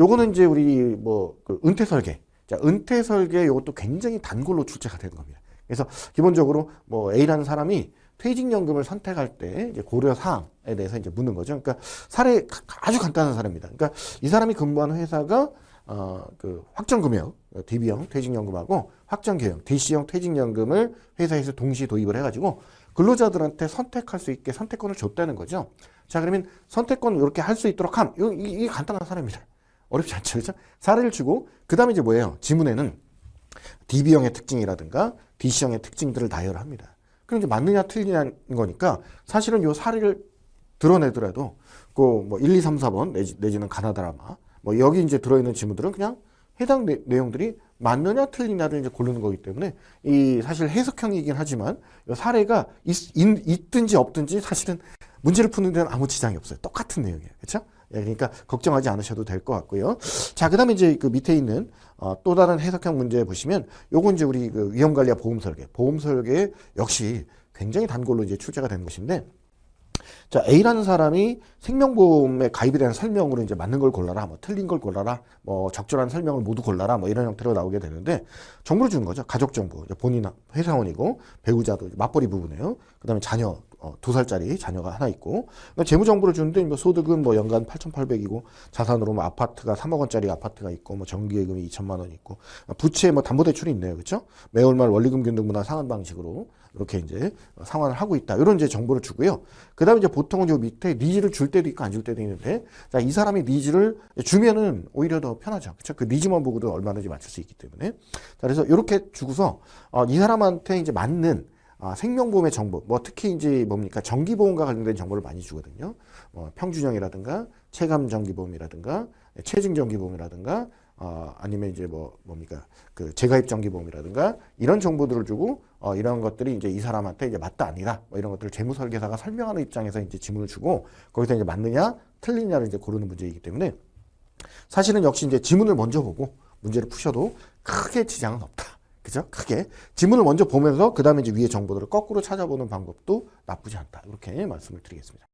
요거는 이제 우리 뭐 그 은퇴 설계. 자, 은퇴 설계 요것도 굉장히 단골로 출제가 되는 겁니다. 그래서 기본적으로 뭐 A라는 사람이 퇴직연금을 선택할 때 이제 고려 사항에 대해서 이제 묻는 거죠. 그러니까 사례 가- 아주 간단한 사례입니다. 그러니까 이 사람이 근무하는 회사가 어, 그 확정금형, DB형 퇴직연금하고 확정계형, DC형 퇴직연금을 회사에서 동시 도입을 해가지고 근로자들한테 선택할 수 있게 선택권을 줬다는 거죠. 자, 그러면 선택권을 이렇게 할 수 있도록 함. 이게 간단한 사례입니다. 어렵지 않죠. 그죠? 사례를 주고, 그 다음에 이제 뭐예요? 지문에는 DB형의 특징이라든가 DC형의 특징들을 나열을 합니다. 그럼 이제 맞느냐 틀리냐는 거니까 사실은 요 사례를 드러내더라도 그 뭐 1, 2, 3, 4번 내지, 내지는 가나다라마 뭐 여기 이제 들어있는 지문들은 그냥 해당 내, 내용들이 맞느냐 틀리냐를 이제 고르는 거기 때문에 이 사실 해석형이긴 하지만 이 사례가 있, 있, 있든지 없든지 사실은 문제를 푸는 데는 아무 지장이 없어요. 똑같은 내용이에요. 그렇죠? 예, 그러니까 걱정하지 않으셔도 될 것 같고요. 자, 그다음에 이제 그 밑에 있는 어, 또 다른 해석형 문제 보시면 요건 이제 우리 그 위험 관리와 보험 설계, 보험 설계 역시 굉장히 단골로 이제 출제가 된 것인데 자, A라는 사람이 생명보험에 가입에 대한 설명으로 이제 맞는 걸 골라라, 뭐 틀린 걸 골라라, 뭐 적절한 설명을 모두 골라라, 뭐 이런 형태로 나오게 되는데 정보를 주는 거죠. 가족 정보. 본인 회사원이고 배우자도 맞벌이 부부네요. 그다음에 자녀 어, 두 살짜리 자녀가 하나 있고 재무 정보를 주는데 뭐 소득은 뭐 연간 8,800이고 자산으로 뭐 아파트가 3억 원짜리 아파트가 있고 뭐 정기예금이 2천만 원 있고 부채 뭐 담보 대출이 있네요. 그렇죠? 매월 말 원리금 균등 문화 상환 방식으로 이렇게 이제 상환을 하고 있다. 이런 이제 정보를 주고요. 그다음에 이제 보통은 요 밑에 니즈를 줄 때도 있고 안 줄 때도 있는데 자, 이 사람이 니즈를 주면은 오히려 더 편하죠. 그렇죠? 그 니즈만 보고도 얼마든지 맞출 수 있기 때문에. 자, 그래서 이렇게 주고서 어, 이 사람한테 이제 맞는 아, 생명보험의 정보, 뭐 특히 이제 뭡니까 정기보험과 관련된 정보를 많이 주거든요. 뭐 평준형이라든가 체감 정기보험이라든가 체증 정기보험이라든가 어, 아니면 이제 뭐 뭡니까 그 재가입 정기보험이라든가 이런 정보들을 주고 어, 이런 것들이 이제 이 사람한테 이제 맞다 아니다 뭐 이런 것들을 재무설계사가 설명하는 입장에서 이제 지문을 주고 거기서 이제 맞느냐 틀리냐를 이제 고르는 문제이기 때문에 사실은 역시 이제 지문을 먼저 보고 문제를 푸셔도 크게 지장은 없다. 그죠? 크게. 지문을 먼저 보면서 그 다음에 이제 위에 정보들을 거꾸로 찾아보는 방법도 나쁘지 않다. 이렇게 말씀을 드리겠습니다.